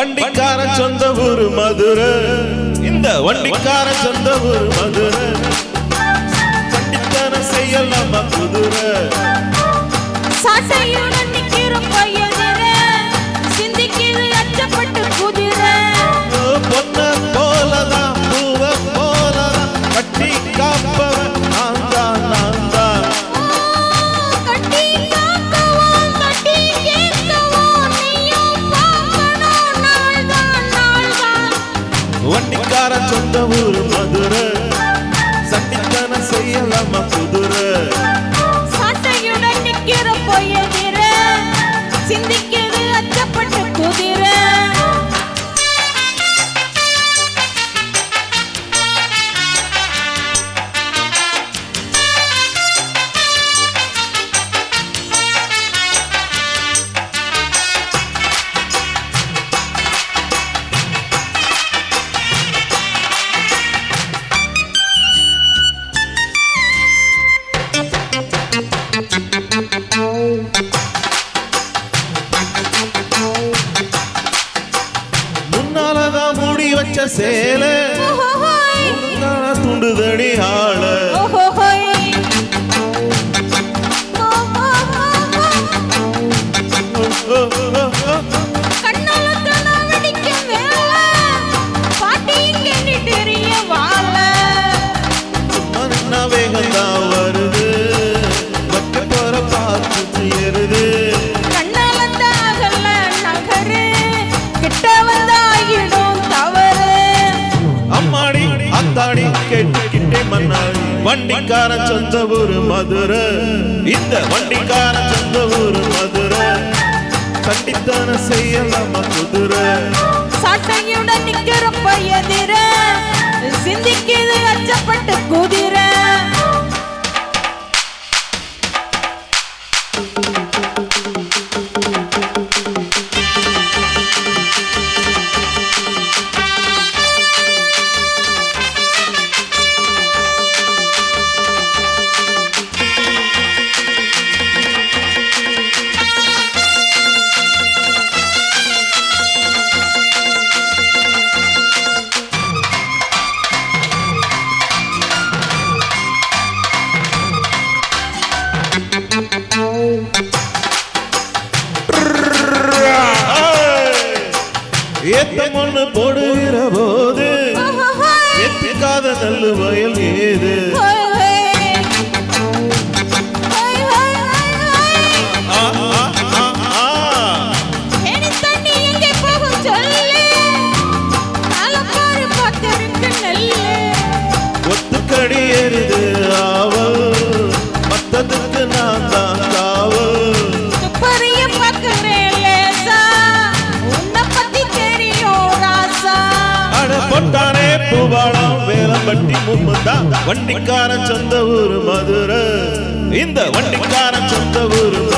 வண்டிக்கார சொந்த ஊர் மதுரை. இந்த வண்டிக்கார சொந்த ஊர் மதுரை. வண்டிக்கார செய்யலாமா குதிரை. வர சொந்த ஊர் மதுரை. சட்டித்தனம் செய்யலாமா குதிரை? சிந்திக்கிறது அச்சப்பட்டு குதிரை. சேலை. துண்டுதடி ஆள. வண்டிக்கார சொந்த ஊர் மதுரை. இந்த வண்டிக்கார சொந்த ஊர் மதுரை. கண்டித்தான செய்ய குதிரை? ஏத்தமண்ணு போடுகிற போது எத்திக்காத நல்ல வயல் ஏது? பூபாளம் வேலம்பட்டி மும்முந்தா. வண்டிக்காரன் சொந்த ஊர் மதுரை. இந்த வண்டிக்காரன் சொந்த ஊர்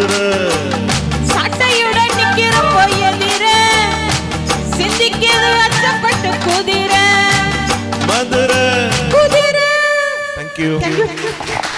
எதிர சட்டையுடன் நிக்கிற போய் எதிர சிந்திக்கிறது அச்சப்பட்டு குதிரை. மதுரை குதிரை. தேங்க்யூ